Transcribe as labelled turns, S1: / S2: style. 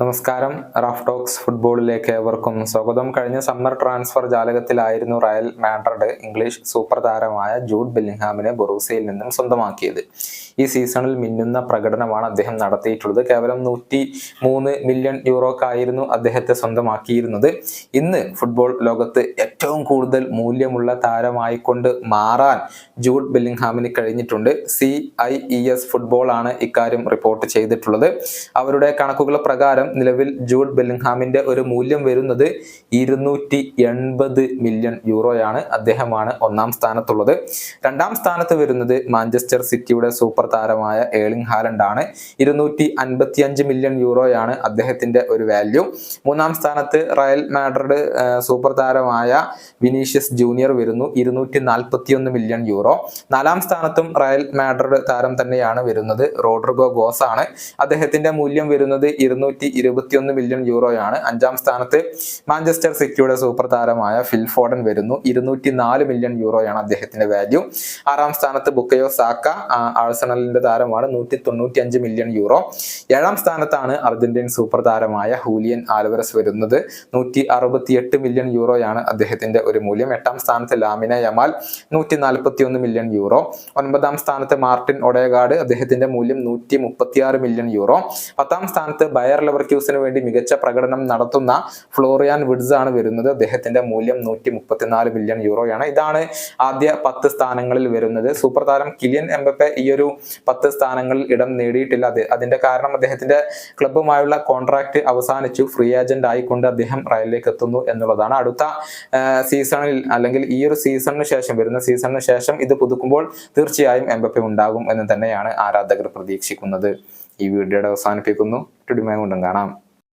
S1: നമസ്കാരം. Raf talks ഫുട്ബോളിലേക്ക് ഏവർക്കും സ്വാഗതം. കഴിഞ്ഞ സമ്മർ ട്രാൻസ്ഫർ ജാലകത്തിലായിരുന്നു റയൽ മാഡ്രിഡ് ഇംഗ്ലീഷ് സൂപ്പർ താരമായ ജൂഡ് ബെല്ലിംഗ്ഹാമിനെ ബൊറൂസയിൽ നിന്നും സ്വന്തമാക്കിയത്. ഈ സീസണിൽ മിന്നുന്ന പ്രകടനമാണ് അദ്ദേഹം നടത്തിയിട്ടുള്ളത്. കേവലം നൂറ്റി മൂന്ന് മില്യൺ യൂറോക്കായിരുന്നു അദ്ദേഹത്തെ സ്വന്തമാക്കിയിരുന്നത്. ഇന്ന് ഫുട്ബോൾ ലോകത്ത് ഏറ്റവും കൂടുതൽ മൂല്യമുള്ള താരമായിക്കൊണ്ട് മാറാൻ ജൂഡ് ബെല്ലിംഗ്ഹാമിന് കഴിഞ്ഞിട്ടുണ്ട്. C I E S football ആണ് ഇക്കാര്യം റിപ്പോർട്ട് ചെയ്തിട്ടുള്ളത്. അവരുടെ കണക്കുകൾ പ്രകാരം നിലവിൽ ജൂഡ് ബെല്ലിംഗ്ഹാമിന്റെ ഒരു മൂല്യം വരുന്നത് ഇരുന്നൂറ്റി എൺപത് മില്യൺ യൂറോയാണ്. അദ്ദേഹമാണ് ഒന്നാം സ്ഥാനത്തുള്ളത്. രണ്ടാം സ്ഥാനത്ത് വരുന്നത് മാഞ്ചസ്റ്റർ സിറ്റിയുടെ സൂപ്പർ താരമായ ഏളിംഗ് ഹാലൻഡ് ആണ് ഇരുന്നൂറ്റി അൻപത്തി അഞ്ച് മില്യൺ യൂറോയാണ് അദ്ദേഹത്തിന്റെ ഒരു വാല്യൂ. മൂന്നാം സ്ഥാനത്ത് റയൽ മാഡ്രിഡ് സൂപ്പർ താരമായ വിനീഷ്യസ് ജൂനിയർ വരുന്നു ഇരുന്നൂറ്റി നാൽപ്പത്തിയൊന്ന് മില്യൺ യൂറോ. നാലാം സ്ഥാനത്തും റയൽ മാഡ്രിഡ് താരം തന്നെയാണ് വരുന്നത് റോഡ്രിഗോ ഗോസ് ആണ് അദ്ദേഹത്തിന്റെ മൂല്യം വരുന്നത് ഇരുന്നൂറ്റി ഇരുപത്തിയൊന്ന് മില്യൺ യൂറോയാണ് അഞ്ചാം സ്ഥാനത്ത് മാഞ്ചസ്റ്റർ സിറ്റിയുടെ സൂപ്പർ താരമായ ഫിൽ ഫോഡൻ വരുന്നു. ഇരുന്നൂറ്റി നാല് മില്യൺ യൂറോയാണ് അദ്ദേഹത്തിന്റെ വാല്യൂ ആറാം സ്ഥാനത്ത് ബുക്കയോ സാക്ക ആഴ്സണലിന്റെ താരമാണ്. നൂറ്റി തൊണ്ണൂറ്റി അഞ്ച് മില്യൺ യൂറോ ഏഴാം സ്ഥാനത്താണ് അർജന്റീൻ സൂപ്പർ താരമായ ഹൂലിയൻ ആൽവരസ് വരുന്നത്. നൂറ്റി അറുപത്തിയെട്ട് മില്യൺ യൂറോയാണ് അദ്ദേഹത്തിന്റെ ഒരു മൂല്യം. എട്ടാം സ്ഥാനത്ത് ലാമിന യമാൽ നൂറ്റി നാൽപ്പത്തി ഒന്ന് മില്യൺ യൂറോ ഒൻപതാം സ്ഥാനത്ത് മാർട്ടിൻ ഒഡേഗാർഡ് അദ്ദേഹത്തിന്റെ മൂല്യം നൂറ്റി മുപ്പത്തിയാറ് മില്യൺ യൂറോ പത്താം സ്ഥാനത്ത് ബയർ ലെവർക്യൂസിന് വേണ്ടി മികച്ച പ്രകടനം നടത്തുന്ന ഫ്ലോറിയാൻ വിഡ്സ് ആണ് വരുന്നത്. അദ്ദേഹത്തിന്റെ മൂല്യം നൂറ്റി മുപ്പത്തിനാല് മില്യൺ യൂറോയാണ്. ഇതാണ് ആദ്യ പത്ത് സ്ഥാനങ്ങളിൽ വരുന്നത്. സൂപ്പർ താരം കിലിയൻ എംബപ്പെ ഈ ഒരു പത്ത് സ്ഥാനങ്ങളിൽ ഇടം നേടിയിട്ടില്ല. അത് അതിന്റെ കാരണം അദ്ദേഹത്തിന്റെ ക്ലബ്ബുമായുള്ള കോൺട്രാക്ട് അവസാനിച്ചു. ഫ്രീ ഏജന്റ് ആയിക്കൊണ്ട് അദ്ദേഹം റയലിലേക്ക് എത്തുന്നു എന്നുള്ളതാണ്. അടുത്ത സീസണിൽ അല്ലെങ്കിൽ ഈ ഒരു സീസണിന് ശേഷം വരുന്ന സീസണിന് ശേഷം ഇത് പുതുക്കുമ്പോൾ തീർച്ചയായും എംബപ്പെ ഉണ്ടാകും എന്ന് തന്നെയാണ് ആരാധകർ പ്രതീക്ഷിക്കുന്നത്. ഈ വീഡിയോയുടെ അവസാനിപ്പിക്കുന്നു. ടുഡിമേ കൊണ്ടും കാണാം.